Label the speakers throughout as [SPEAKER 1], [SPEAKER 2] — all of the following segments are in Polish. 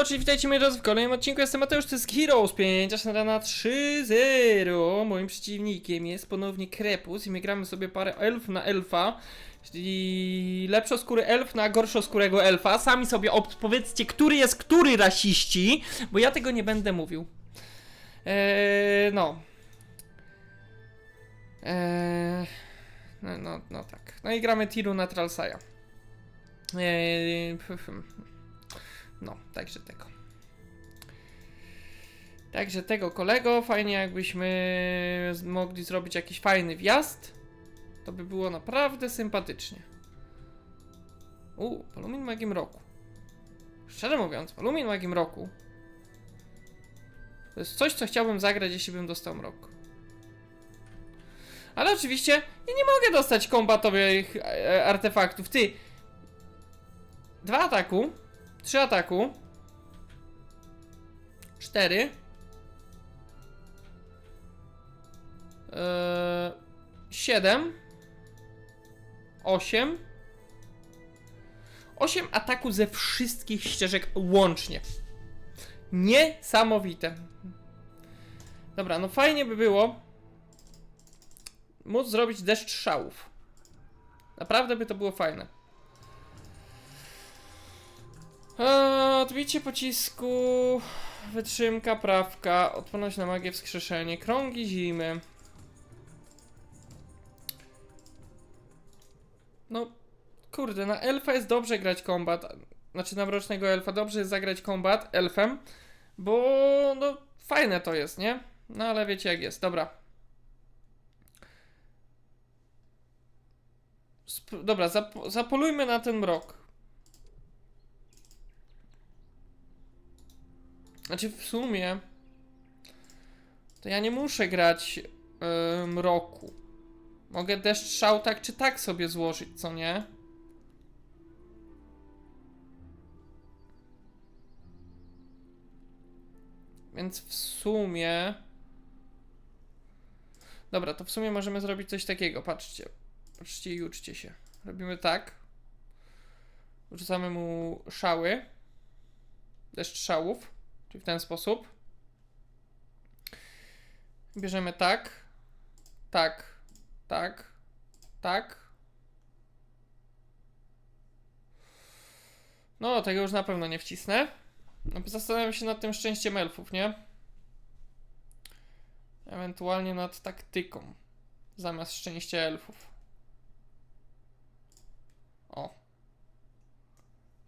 [SPEAKER 1] Halo, czyli witajcie moi drodzy w kolejnym odcinku. Jestem Mateusz, to jest Heroes 5, aż na 3-0. Moim przeciwnikiem jest ponownie Krepus i my gramy sobie parę elf na elfa. Czyli lepszoskóry elf na gorszoskórego elfa. Sami sobie odpowiedzcie, który jest który rasiści, bo ja tego nie będę mówił. Eee, no. Eee, no, no, no tak. No i gramy Tiru na Tralsaja. Eee. No, także tego. Także tego kolego, fajnie jakbyśmy mogli zrobić jakiś fajny wjazd. To by było naprawdę sympatycznie. U, Polumin Magiem Roku. Szczerze mówiąc, Polumin Magiem Roku to jest coś, co chciałbym zagrać, jeśli bym dostał mrok. Ale oczywiście ja nie mogę dostać kombatowych e, artefaktów. Ty, dwa ataku, trzy ataku, cztery, Eee, siedem, osiem, osiem ataku ze wszystkich ścieżek łącznie. Niesamowite. Dobra, no fajnie by było móc zrobić deszcz szałów. Naprawdę by to było fajne. Eee, odbicie pocisku, wytrzymka, prawka, odporność na magię, wskrzeszenie, krągi zimy. No, kurde, na elfa jest dobrze grać kombat. Znaczy na mrocznego elfa dobrze jest zagrać kombat elfem, bo no fajne to jest, nie? No ale wiecie jak jest, dobra. Sp- dobra, zap zapolujmy na ten mrok. Znaczy w sumie to ja nie muszę grać yy, mroku. Mogę deszcz szał tak czy tak sobie złożyć, co nie? Więc w sumie. Dobra, to w sumie możemy zrobić coś takiego. Patrzcie. Patrzcie i uczcie się. Robimy tak. Wrzucamy mu szały. Deszcz szałów. Czyli w ten sposób. Bierzemy tak. Tak. Tak. Tak. No, tego już na pewno nie wcisnę. No, zastanawiam się nad tym szczęściem elfów, nie? Ewentualnie nad taktyką. Zamiast szczęścia elfów. O.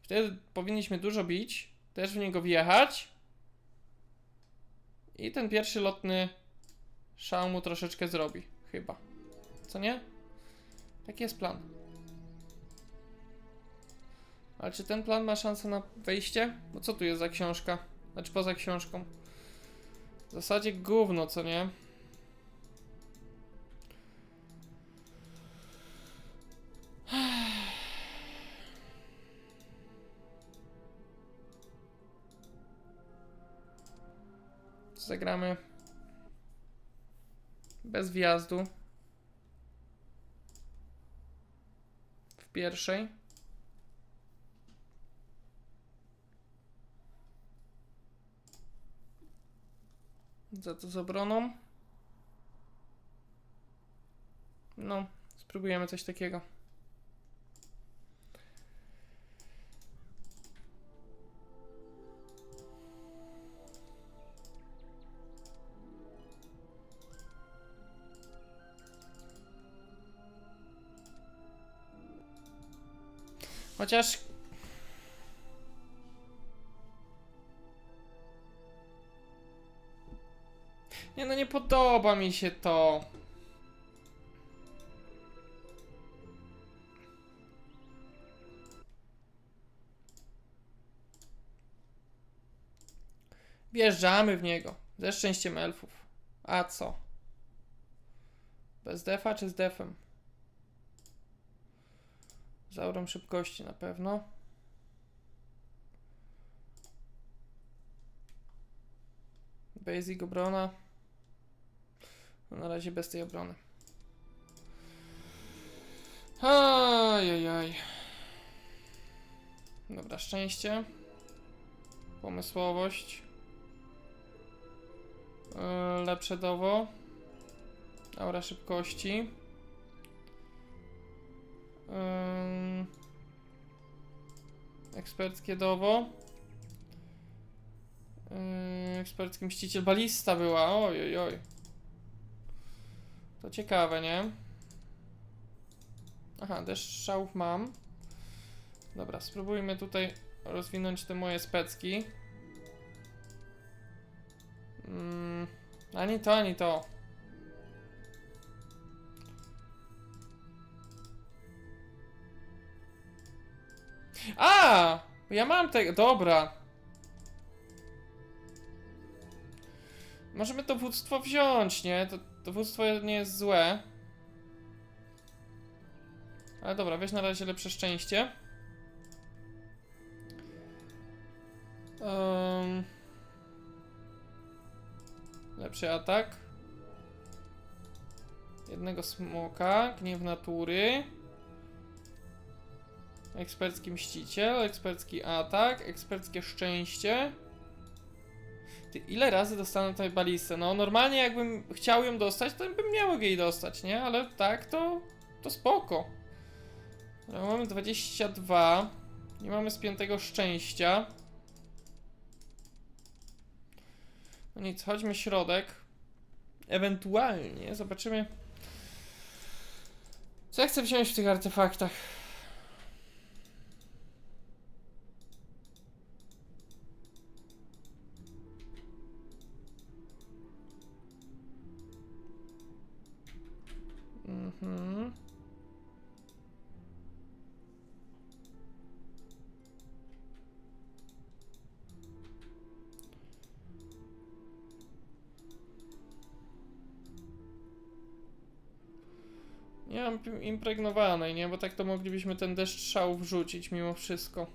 [SPEAKER 1] Wtedy powinniśmy dużo bić. Też w niego wjechać. I ten pierwszy lotny szał mu troszeczkę zrobi. Chyba. Co nie? Taki jest plan. Ale czy ten plan ma szansę na wejście? Bo co tu jest za książka? Znaczy poza książką. W zasadzie gówno, co nie? Zagramy bez wjazdu. W pierwszej. Za to z obroną. No, spróbujemy coś takiego. Chociaż Nie no, nie podoba mi się to. Wjeżdżamy w niego. Ze szczęściem elfów. A co? Bez defa czy z defem? Z aurą szybkości na pewno. Basic obrona. Na razie bez tej obrony. Ajajaj. Dobra, szczęście. Pomysłowość. Yy, lepsze dowo. Aura szybkości. Ym, eksperckie dowo. Yy, ekspercki mściciel balista była. Oj, oj, oj. To ciekawe, nie? Aha, deszcz strzałów mam. Dobra, spróbujmy tutaj rozwinąć te moje specki. Mm, ani to, ani to. Ja mam tego. Dobra. Możemy dowództwo wziąć, nie? To dowództwo nie jest złe. Ale dobra, weź na razie lepsze szczęście. Ym, lepszy atak. Jednego smoka, gniew natury. Ekspercki mściciel, ekspercki atak, eksperckie szczęście. Ty, ile razy dostanę tutaj balistę? No normalnie jakbym chciał ją dostać, to bym mógł jej dostać, nie? Ale tak to, to spoko. Dobra, mamy 22. Nie mamy spiętego szczęścia. No nic, chodźmy środek. Ewentualnie zobaczymy. Co ja chcę wziąć w tych artefaktach? Impregnowanej, nie? Bo tak to moglibyśmy ten deszcz szału wrzucić mimo wszystko.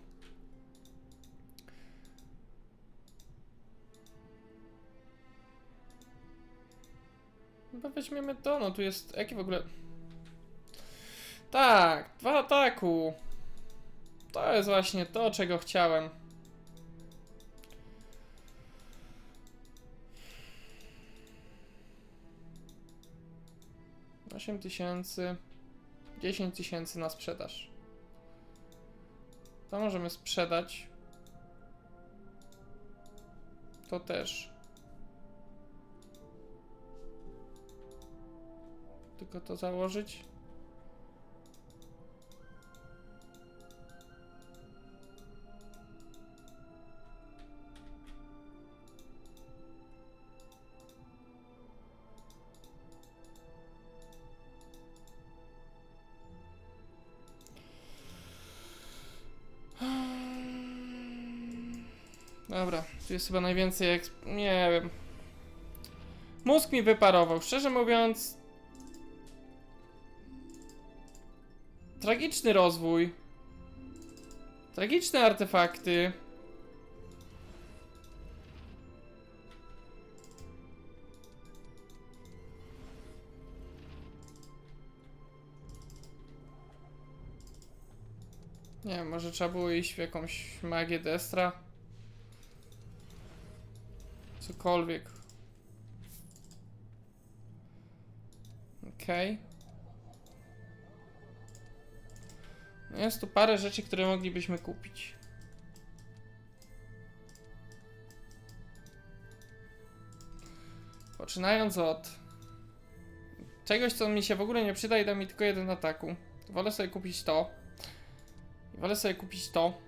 [SPEAKER 1] Chyba weźmiemy to, no tu jest... Jaki w ogóle... Tak, dwa ataku. To jest właśnie to, czego chciałem. Osiem tysięcy, dziesięć tysięcy na sprzedaż. To możemy sprzedać. To też. Tylko to założyć. Jest chyba najwięcej eksp... Nie wiem. Mózg mi wyparował. Szczerze mówiąc, Tragiczny rozwój. Tragiczne artefakty. Nie wiem, może trzeba było iść w jakąś magię Destra. Cokolwiek. Okej. Okay. No Jest tu parę rzeczy, które moglibyśmy kupić. Poczynając od czegoś, co mi się w ogóle nie przyda i da mi tylko jeden ataku. Wolę sobie kupić to. Wolę sobie kupić to.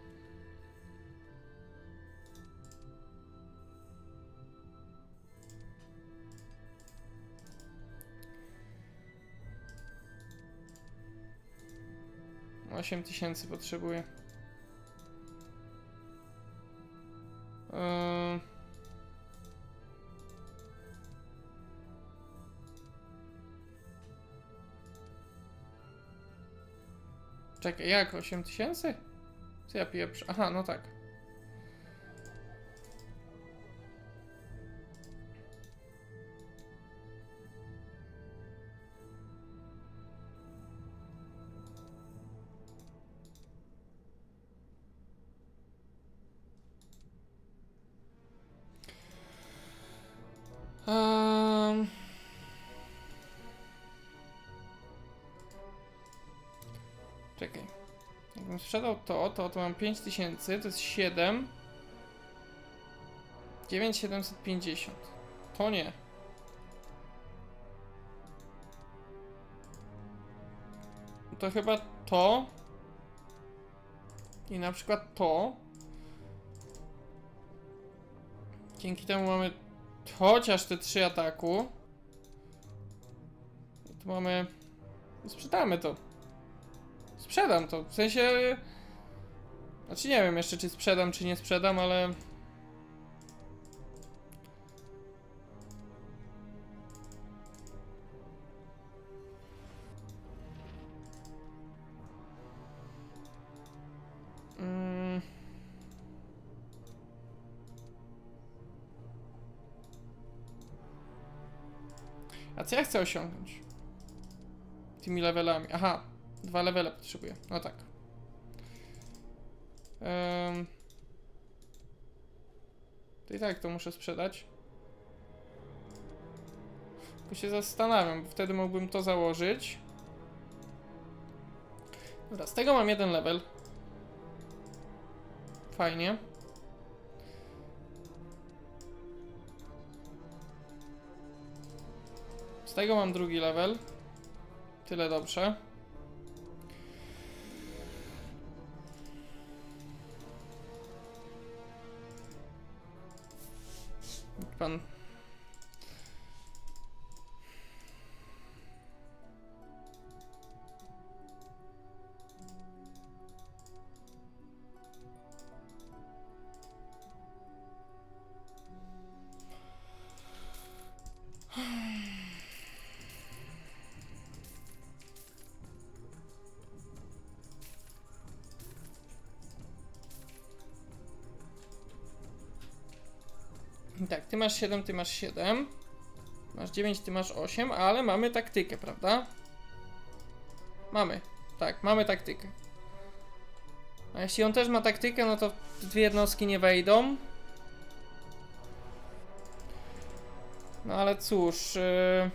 [SPEAKER 1] Osiem tysięcy potrzebuję. Yy... Czekaj, jak? 8 tysięcy? Co ja pieprzę? Aha, no tak. Czekaj. Jakbym sprzedał to, to, to mam 5000, to jest 7. 9750. To nie. To chyba to. I na przykład to. Dzięki temu mamy chociaż te trzy ataku. I tu mamy. Sprzedamy to. Sprzedam to. W sensie. Znaczy nie wiem jeszcze czy sprzedam, czy nie sprzedam, ale. Mm. A co ja chcę osiągnąć? Tymi levelami. Aha, dwa levele potrzebuję. No tak. Um, to i tak to muszę sprzedać. Tylko się zastanawiam, bo wtedy mógłbym to założyć. Dobra, z tego mam jeden level. Fajnie. Z tego mam drugi level. Tyle dobrze. Pan. Tak, ty masz 7, ty masz 7. Masz 9, ty masz 8, ale mamy taktykę, prawda? Mamy. Tak, mamy taktykę. A jeśli on też ma taktykę, no to dwie jednostki nie wejdą. No ale cóż. Yy...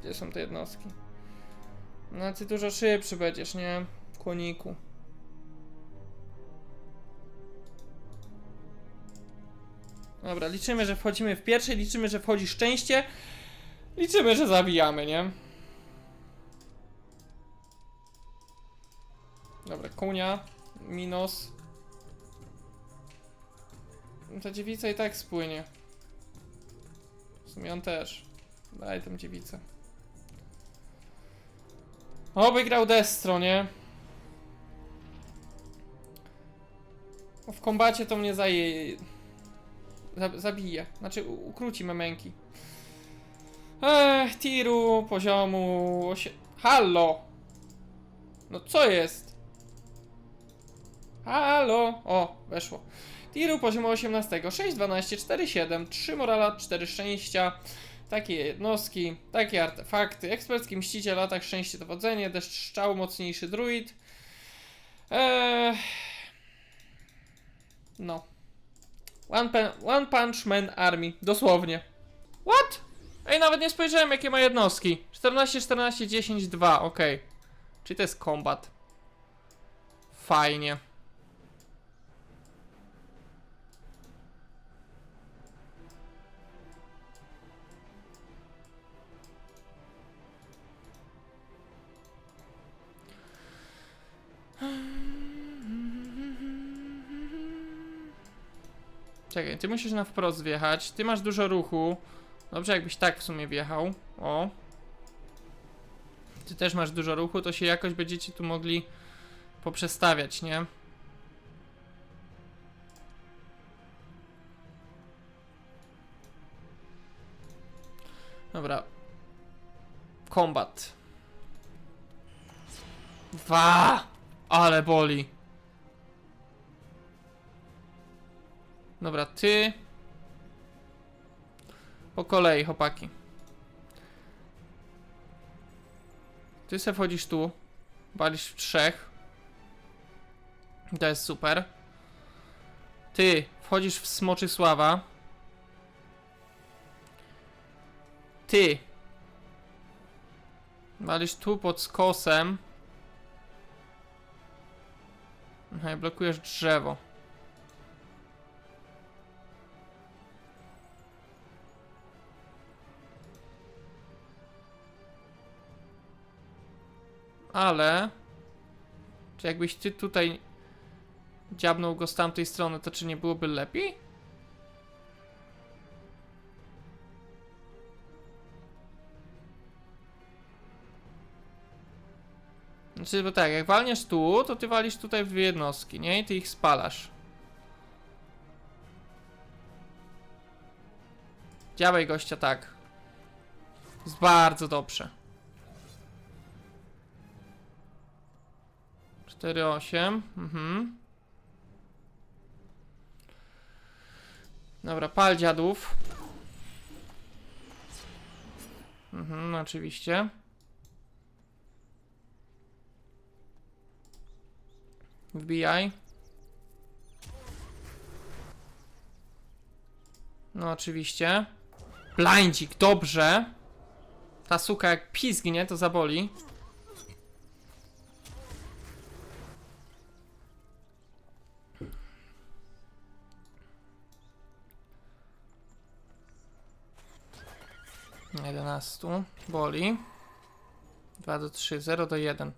[SPEAKER 1] Gdzie są te jednostki? No ty dużo szybszy będziesz, nie? Kłoniku. Dobra, liczymy, że wchodzimy w pierwszej, liczymy, że wchodzi szczęście. Liczymy, że zabijamy, nie? Dobra, kunia, minus. Ta dziewica i tak spłynie. W sumie on też. Daj tą dziewicę. Oby grał Destro, nie? No W kombacie to mnie zaje... Zab- zabije. Znaczy ukróci memenki. Ech, tiru, poziomu... Osie... Hallo! No co jest? Halo! O, weszło. Tiru poziomu 18. 6, 12, 4, 7, 3 morala, 4 szczęścia. Takie jednostki, takie artefakty. Ekspercki mściciel, atak, szczęście, dowodzenie, deszcz szczał, mocniejszy druid. Eee... No. One, pen, one Punch Man Army. Dosłownie. What? Ej, nawet nie spojrzałem, jakie ma jednostki. 14, 14, 10, 2. Ok. Czyli to jest kombat. Fajnie. Czekaj, ty musisz na wprost wjechać. Ty masz dużo ruchu. Dobrze, jakbyś tak w sumie wjechał. O. Ty też masz dużo ruchu, to się jakoś będziecie tu mogli poprzestawiać, nie? Dobra. Kombat. Dwa! Ale boli. Dobra, ty. Po kolei, chłopaki. Ty se wchodzisz tu. Walisz w trzech. To jest super. Ty wchodzisz w Smoczysława. Ty. Walisz tu pod skosem. Aha, blokujesz drzewo. Ale... Czy jakbyś ty tutaj dziabnął go z tamtej strony, to czy nie byłoby lepiej? Znaczy, bo tak, jak walniesz tu, to ty walisz tutaj w jednostki, nie? I ty ich spalasz. Działaj gościa tak. Jest bardzo dobrze. 4-8. Mhm. Dobra, pal dziadów. Mhm, oczywiście. Wbijaj. No oczywiście. Blindzik, dobrze. Ta suka jak pizgnie, to zaboli. Jedenastu. Boli. 2 do 3, 0 do 1.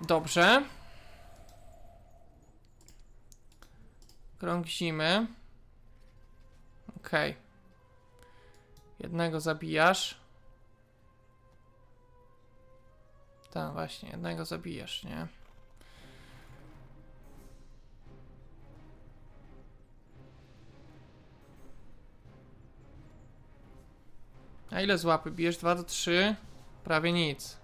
[SPEAKER 1] Dobrze. Krąg zimy. Okej. Jednego zabijasz. Tak, właśnie, jednego zabijasz, nie? A ile z łapy? Bijesz 2 do 3? Prawie nic.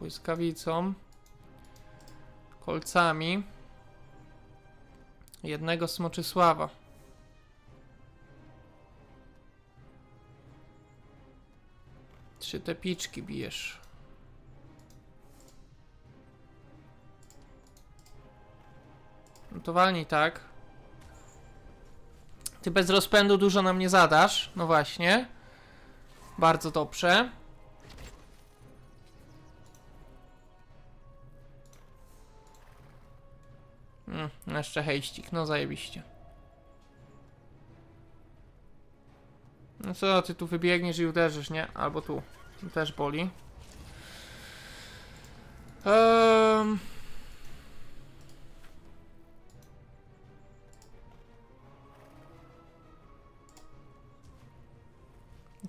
[SPEAKER 1] błyskawicą, kolcami, jednego smoczysława. Trzy te piczki bijesz. To walnij tak. Ty bez rozpędu dużo nam nie zadasz. No właśnie. Bardzo dobrze. Mm, jeszcze hejścik, no zajebiście. No co, ty tu wybiegniesz i uderzysz, nie? Albo tu. Tu też boli. Um.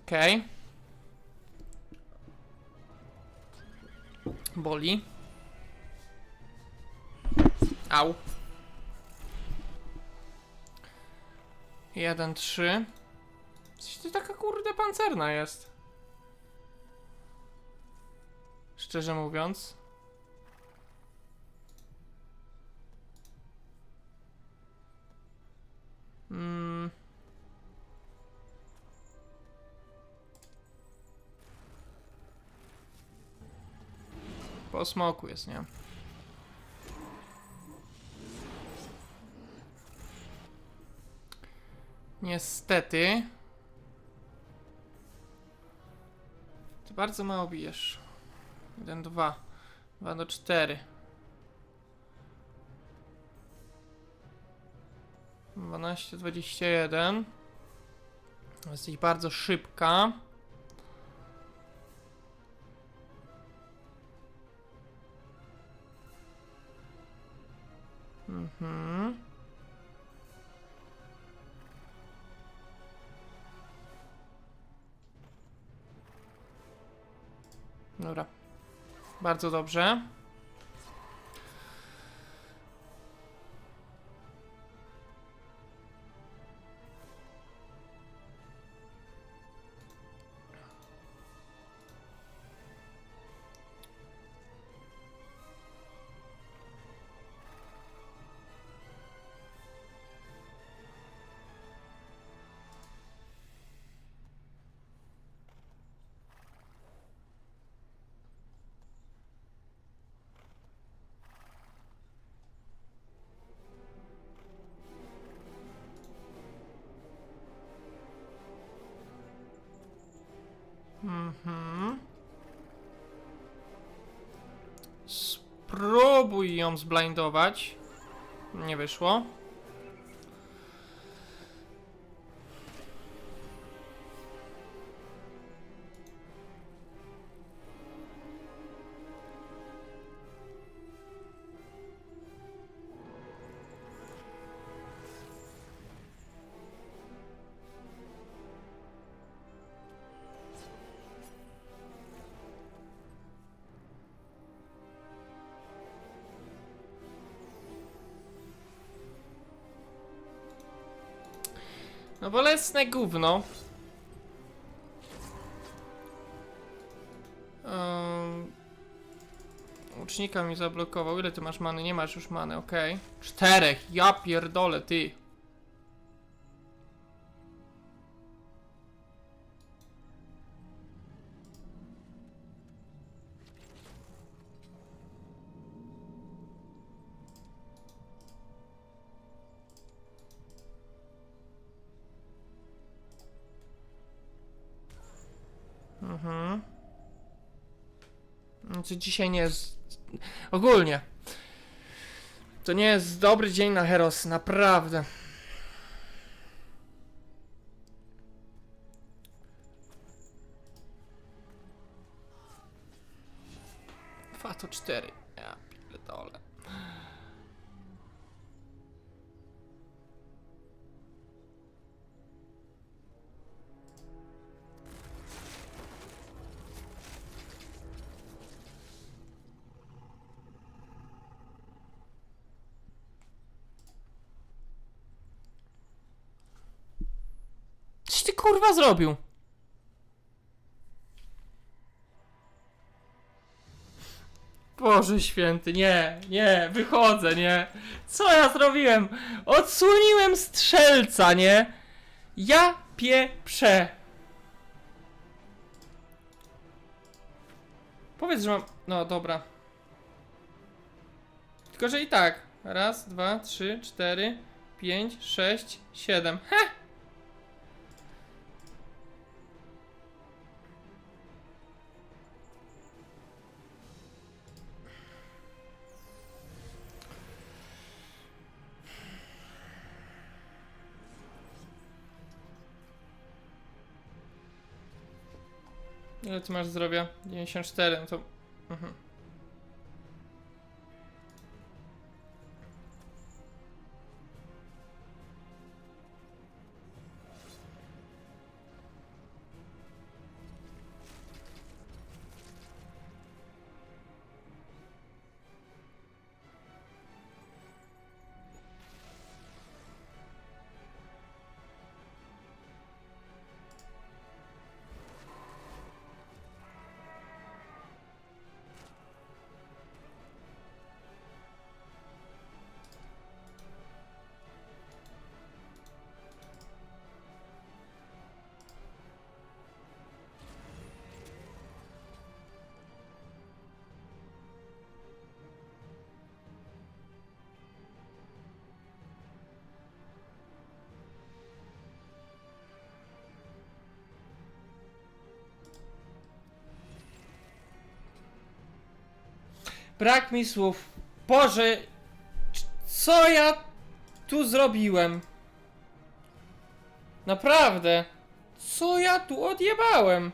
[SPEAKER 1] Okej. Boli. Au. Jeden, trzy. Ty taka kurde pancerna jest. Szczerze mówiąc. Mm. Po smoku jest, nie? Niestety. Ty bardzo mało bijesz. 1, 2. 2 do 4. 12, 21. Jesteś bardzo szybka. Mhm. Dobra. Bardzo dobrze. Mhm. Spróbuj ją zblindować. Nie wyszło. Bolesne gówno. Um, łucznika mi zablokował. Ile ty masz many? Nie masz już many, okej. Czterech, ja pierdolę, ty. co dzisiaj nie jest. Ogólnie. To nie jest dobry dzień na Heros, naprawdę. Fato 4. kurwa zrobił? Boże święty, nie, nie, wychodzę, nie. Co ja zrobiłem? Odsłoniłem strzelca, nie? Ja pieprzę. Powiedz, że mam... No, dobra. Tylko, że i tak. Raz, dwa, trzy, cztery, pięć, sześć, siedem. Ha! Ile ty masz zdrowia? 94, no to... Mhm. Brak mi słów. Boże, co ja tu zrobiłem? Naprawdę. Co ja tu odjebałem?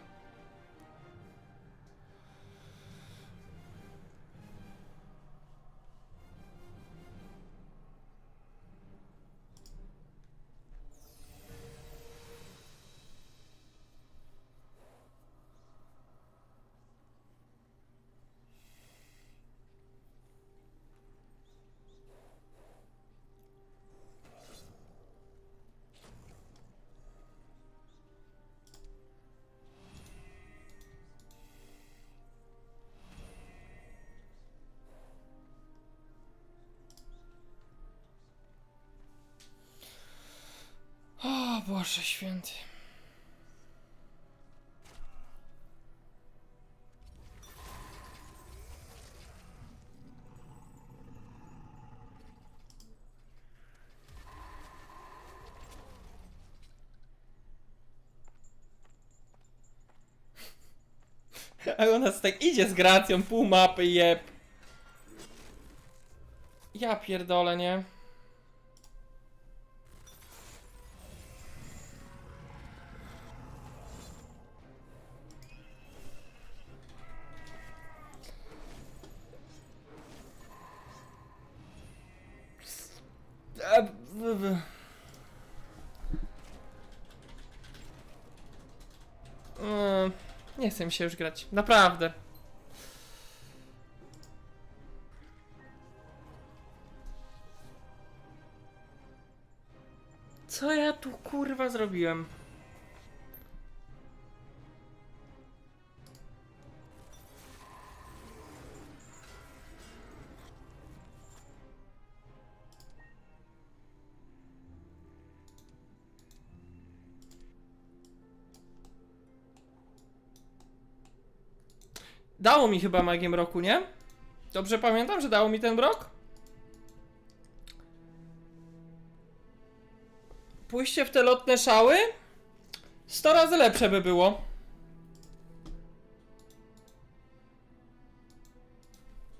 [SPEAKER 1] Boże święty. A u nas tak idzie z gracją, pół mapy jeb. Ja pierdolę, nie? Chcę mi się już grać. Naprawdę. Co ja tu kurwa zrobiłem? Dało mi chyba magiem roku, nie? Dobrze pamiętam, że dało mi ten brok? Pójście w te lotne szały? 100 razy lepsze by było.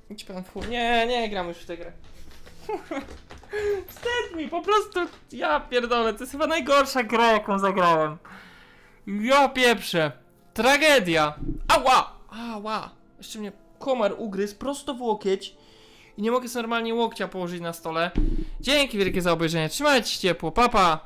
[SPEAKER 1] Idź pan chuj. Nie, nie gram już w tę grę. Wstyd mi, po prostu. Ja pierdolę, to jest chyba najgorsza gra, jaką zagrałem. Ja pieprzę. Tragedia. Ała! Ała! Jeszcze mnie komar ugryzł prosto w łokieć. I nie mogę sobie normalnie łokcia położyć na stole. Dzięki wielkie za obejrzenie. Trzymajcie się ciepło. Papa! Pa.